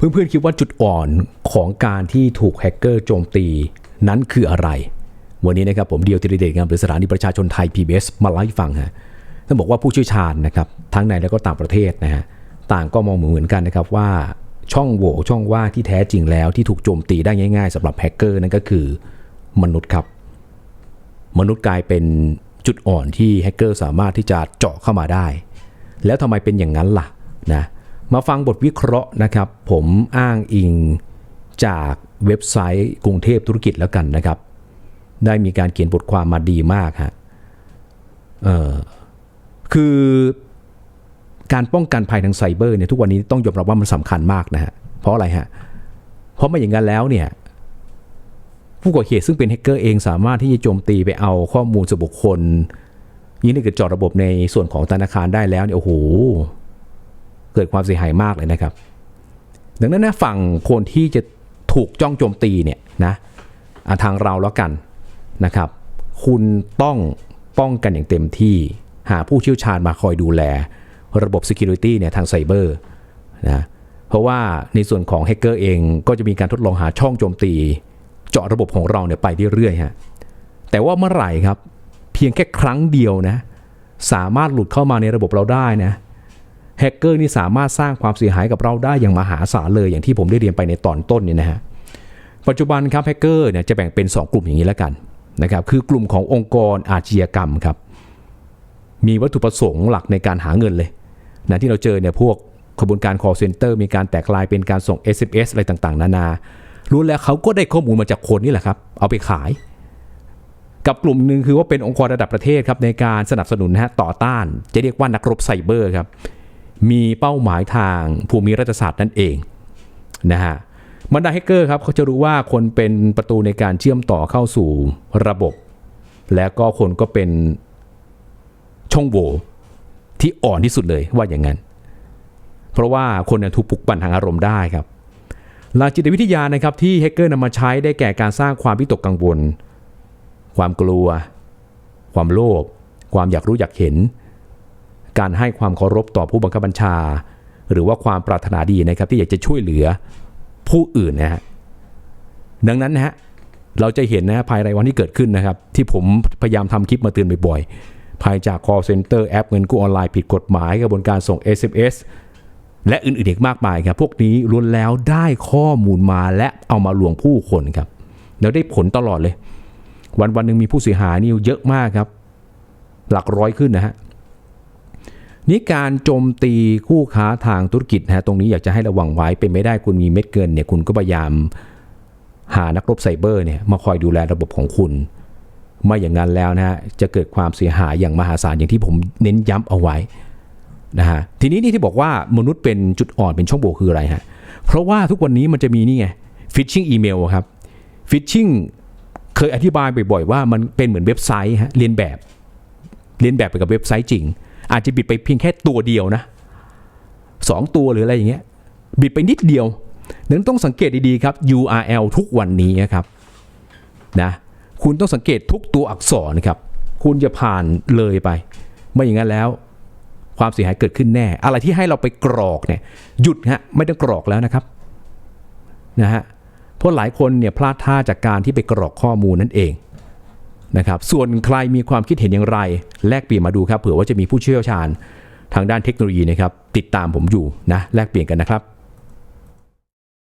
เพื่อนๆคิดว่าจุดอ่อนของการที่ถูกแฮกเกอร์โจมตีนั้นคืออะไร วันนี้นะครับผมเดียวติริเดชงามหรือสถานีประชาชนไทย PBS มาเล่าให้ฟังฮะต้องบอกว่าผู้เชี่ยวชาญนะครับทั้งในและก็ต่างประเทศนะฮะต่างก็มองเหมือนกันนะครับว่าช่องโหว่ช่องว่างที่แท้จริงแล้วที่ถูกโจมตีได้ง่าย ๆสำหรับแฮกเกอร์นั่นก็คือมนุษย์ครับ มนุษย์กลายเป็นจุดอ่อนที่แฮกเกอร์สามารถที่จะเจาะเข้ามาได้ แล้วทำไมเป็นอย่างนั้นล่ะนะ มาฟังบทวิเคราะห์นะครับ ผมอ้างอิงจากเว็บไซต์กรุงเทพธุรกิจแล้วกันนะครับ ได้มีการเขียนบทความมาดีมากฮะคือการป้องกันภัยทางไซเบอร์เนี่ยทุกวันนี้ต้องยอมรับว่ามันสำคัญมากนะฮะ เพราะอะไรฮะ เพราะไม่อย่างนั้นแล้วเนี่ยผู้ก่อเหตุซึ่งเป็นแฮกเกอร์เองสามารถที่จะโจมตีไปเอาข้อมูลส่วนบุคคลยิ่งถ้าเกิดจอดระบบในส่วนของธนาคารได้แล้วเนี่ยโอ้โห เกิดความเสียหายมากเลยนะครับ ดังนั้นนะฝั่งคนที่จะถูกจ้องโจมตีเนี่ยนะทางเราแล้วกันนะครับ คุณต้องป้องกันอย่างเต็มที่หาผู้เชี่ยวชาญมาคอยดูแล ระบบ Security เนี่ยทางไซเบอร์นะเพราะว่าในส่วนของแฮกเกอร์เองก็จะมีการทดลองหาช่องโจมตี เจาะระบบของเราเนี่ยไปเรื่อยๆฮะแต่ว่าเมื่อไหร่ครับ เพียงแค่ครั้งเดียวนะสามารถหลุดเข้ามาในระบบเราได้นะ แฮกเกอร์นี่สามารถสร้างความเสียหายกับเราได้อย่างมหาศาลเลยอย่างที่ผมได้เรียนไปในตอนต้นเนี่ยนะฮะปัจจุบันครับแฮกเกอร์เนี่ยจะแบ่งเป็น 2 กลุ่มอย่างนี้แล้วกันนะครับคือกลุ่มขององค์กรอาชญากรรมครับมีวัตถุประสงค์หลักในการหาเงินเลยนะที่เราเจอเนี่ยพวกขบวนการ call center มีการแตกลายเป็นการส่ง SMS อะไรต่างๆ นานารู้แล้วเขาก็ได้ข้อมูลมาจากคนนี่แหละครับ เอาไปขาย กับกลุ่มหนึ่งคือว่าเป็นองค์กรระดับประเทศครับในการสนับสนุนนะฮะต่อต้าน จะเรียกว่านักรบไซเบอร์ครับ มีเป้าหมายทางภูมิรัฐศาสตร์นั่นเองนะฮะบรรดาแฮกเกอร์ครับเขาจะรู้ว่าคนเป็นประตูในการเชื่อมต่อเข้าสู่ระบบ แล้วก็คนก็เป็นช่องโหว่ที่อ่อนที่สุดเลยว่าอย่างนั้น เพราะว่าคนเนี่ยถูกปลุกปั่นทางอารมณ์ได้ครับหลักจิตวิทยานะครับที่แฮกเกอร์นำมาใช้ได้แก่การสร้างความวิตกกังวล ความกลัว ความโลภความอยากรู้อยากเห็น การให้ความเคารพต่อผู้บังคับบัญชา หรือว่าความปรารถนาดีนะครับที่อยากจะช่วยเหลือผู้อื่นนะฮะดังนั้นนะฮะเราจะเห็นนะภายในวันที่เกิดขึ้นนะครับ ที่ผมพยายามทำคลิปมาเตือนบ่อยๆภายจาก call center แอปเงินกู้ออนไลน์ผิดกฎหมายกระบวนการส่ง SMS และอื่นๆอีกมากมายครับ พวกนี้ล้วนแล้วได้ข้อมูลมาและเอามาลวงผู้คนครับ แล้วได้ผลตลอดเลย วันวันๆหนึ่งมีผู้เสียหายนี่เยอะมากครับ หลักร้อยขึ้นนะฮะ นี่การโจมตีคู่ค้าทางธุรกิจนะตรงนี้อยากจะให้ระวังไว้เป็นไม่ได้คุณมีเม็ดเงินเนี่ยคุณก็พยายามหานักรบไซเบอร์เนี่ยมาคอยดูแลระบบของคุณ ไม่อย่างนั้นแล้วนะฮะจะเกิดความเสียหายอย่างมหาศาลอย่างที่ผมเน้นย้ำเอาไว้นะฮะทีนี้นี่ที่บอกว่ามนุษย์เป็นจุดอ่อนเป็นช่องโหว่คืออะไรฮะเพราะว่าทุกวันนี้มันจะมีนี่ไงฟิชชิงอีเมลครับฟิชชิงเคยอธิบายบ่อยๆว่ามันเป็นเหมือนเว็บไซต์ฮะเรียนแบบเรียนแบบไปกับเว็บไซต์จริง อาจจะบิดไปเพียงแค่ตัวเดียวนะสองตัวหรืออะไรอย่างเงี้ยบิดไปนิดเดียวนั้นต้องสังเกตดีๆครับ URL ทุกวันนี้นะครับนะคุณต้องสังเกตทุกตัวอักษรนะครับ คุณจะผ่านเลยไป ไม่อย่างนั้นแล้ว ความเสียหายเกิดขึ้นแน่ อะไรที่ให้เราไปกรอกเนี่ยหยุดฮะไม่ต้องกรอกแล้วนะครับนะฮะเพราะหลายคนเนี่ยพลาดท่าจากการที่ไปกรอกข้อมูลนั่นเอง นะครับส่วนใครมีความคิดเห็นอย่างไร แลกเปลี่ยนมาดูครับเผื่อว่าจะมีผู้เชี่ยวชาญทางด้านเทคโนโลยีนะครับติดตามผมอยู่นะแลกเปลี่ยนกันนะครับ